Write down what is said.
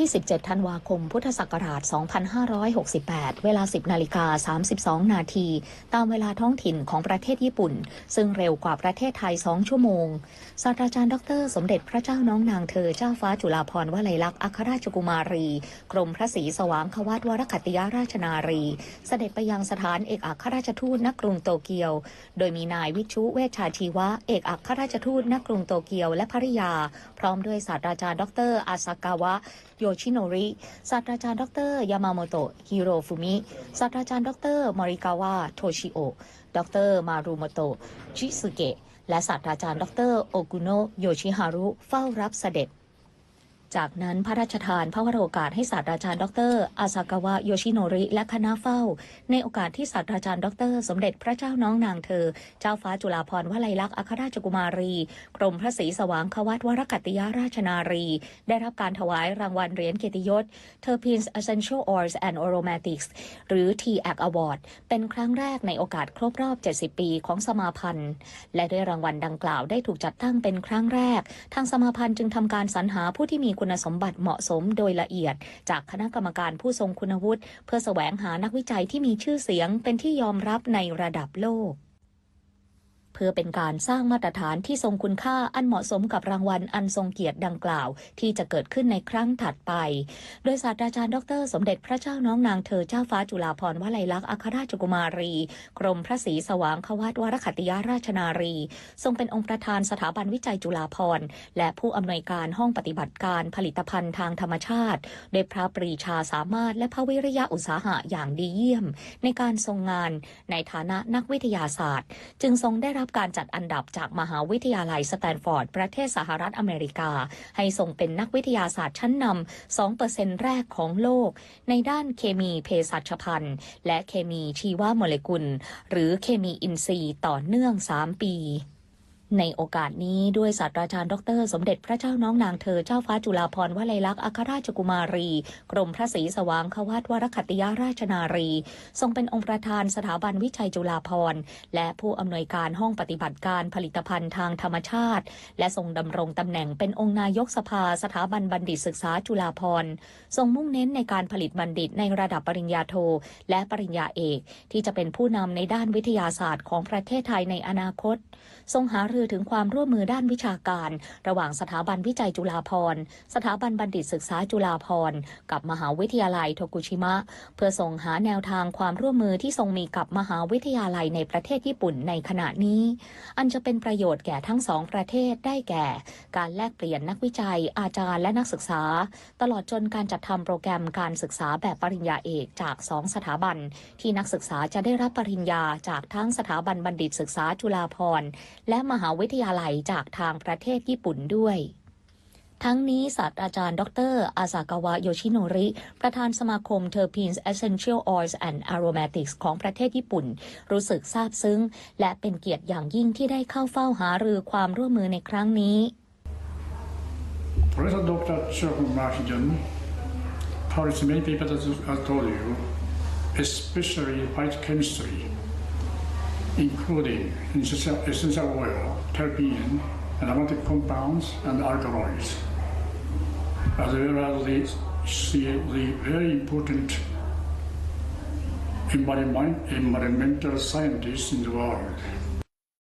ที่ 17 ธันวาคม พุทธศักราช 2568 เวลา 10 นาฬิกา 32 นาที ตามเวลาท้องถิ่นของประเทศญี่ปุ่น ซึ่งเร็วกว่าประเทศไทย 2 ชั่วโมง ศาสตราจารย์ดร สมเด็จพระเจ้าน้องนางเธอเจ้าฟ้าจุฬาภรณ์วลัยลักษณ์อัครราชกุมารี กรมพระศรีสว่างควัตวรคติยาราชนารี เสด็จไปยังสถานเอกอัครราชทูตณกรุงโตเกียว โดยมีนายวิชุเวชชาชีวะ เอกอัครราชทูตณกรุงโตเกียวและภริยา พร้อมด้วยศาสตราจารย์ดรอาซากาวะโยชิโนริศาสตราจารย์ดรยามาโมโตะฮิโรฟุมิศาสตราจารย์ดรมอริกาวะโทชิโอดรมารุโมโตะชิสุเกะและศาสตราจารย์ดรโอกุโนะโยชิฮารุเฝ้ารับเสด็จ จากนั้นพระราชทานพระวโรกาสให้ศาสตราจารย์ดรอาซากาวะโยชิโนริ และคณะเฝ้า ในโอกาสที่ศาสตราจารย์ดร สมเด็จพระเจ้าน้องนางเธอ เจ้าฟ้าจุฬาภรณ์วลัยลักษณ์อัครราชกุมารี กรมพระศรีสว่างควัตวรกัตติยาราชนารี ได้รับการถวายรางวัลเหรียญเกียรติยศ Terpenes Essential Oils and Aromatics หรือ TAC Award เป็นครั้งแรกในโอกาสครบรอบ 70 ปีของสมาพันธ์ และด้วยรางวัลดังกล่าวได้ถูกจัดตั้งเป็นครั้งแรก ทางสมาพันธ์จึงทำการสรรหาผู้ที่มีคุณสมบัติเหมาะสมโดยละเอียด จากคณะกรรมการผู้ทรงคุณวุฒิ เพื่อแสวงหานักวิจัยที่มีชื่อเสียงเป็นที่ยอมรับในระดับโลก เพื่อเป็นการสร้างมาตรฐานที่ทรงคุณค่าอันเหมาะสมกับรางวัลอันทรงเกียรติดังกล่าว ที่จะเกิดขึ้นในครั้งถัดไป โดยศาสตราจารย์ดร สมเด็จพระเจ้าน้องนางเธอเจ้าฟ้าจุฬาภรณ์วลัยลักษณ์อัครราชกุมารี กรมพระศรีสว่างควัตวรคัตติยราชนารี ทรงเป็นองค์ประธานสถาบันวิจัยจุฬาภรณ์และผู้อำนวยการห้องปฏิบัติการผลิตภัณฑ์ทางธรรมชาติโดยพระปรีชาสามารถและพระวิริยะอุตสาหะอย่างดีเยี่ยม ในการทรงงานในฐานะนักวิทยาศาสตร์ จึงทรงได้รับการจัดอันดับจากมหาวิทยาลัยสแตนฟอร์ด ประเทศสหรัฐอเมริกา ให้ทรงเป็นนักวิทยาศาสตร์ชั้นนำ2%แรกของโลก ในด้านเคมีเภสัชพันธ์ และเคมีชีวโมเลกุล หรือเคมีอินทรีย์ต่อเนื่อง 3 ปี ในโอกาสนี้ด้วยศาสตราจารย์ดร สมเด็จพระเจ้าน้องนางเธอเจ้าฟ้าจุฬาภรณ์วลัยลักษณ์อัครราชกุมารี กรมพระศรีสว่างควัตวรคัตติยราชนารี ทรงเป็นองค์ประธานสถาบันวิจัยจุฬาภรณ์ และผู้อำนวยการห้องปฏิบัติการผลิตภัณฑ์ทางธรรมชาติ และทรงดำรงตำแหน่งเป็นองค์นายกสภาสถาบันบัณฑิตศึกษาจุฬาภรณ์ ทรงมุ่งเน้นในการผลิตบัณฑิตในระดับปริญญาโท และปริญญาเอก ที่จะเป็นผู้นำในด้านวิทยาศาสตร์ของประเทศไทยในอนาคต ทรงหารือถึงความร่วมมือด้านวิชาการ ระหว่างสถาบันวิจัยจุฬาภรณ์สถาบันบัณฑิตศึกษาจุฬาภรณ์กับมหาวิทยาลัยโทกุชิมะ เพื่อส่งหาแนวทางความร่วมมือที่ทรงมีกับมหาวิทยาลัยในประเทศญี่ปุ่นในขณะนี้ อันจะเป็นประโยชน์แก่ทั้งสองประเทศได้แก่ การแลกเปลี่ยนนักวิจัย อาจารย์และนักศึกษา ตลอดจนการจัดทำโปรแกรมการศึกษาแบบปริญญาเอกจากสองสถาบัน ที่นักศึกษาจะได้รับปริญญาจากทั้งสถาบันบัณฑิตศึกษาจุฬาภรณ์และมหาวิทยาลัยจากทางประเทศญี่ปุ่นด้วย ทั้งนี้ศาสตราจารย์ ดร อาซากาวะโยชิโนริ ประธานสมาคม Terpenes Essential Oils and Aromatics ของประเทศญี่ปุ่น รู้สึกซาบซึ้ง และเป็นเกียรติอย่างยิ่งที่ได้เข้าเฝ้าหารือความร่วมมือในครั้งนี้ Professor Dr. Chokum Markijan published many papers as I told you, especially phytochemistry, including essential, essential oil, terpene, aromatic compounds, and alkaloids, as well as the, the very important environment, environmental scientists in the world.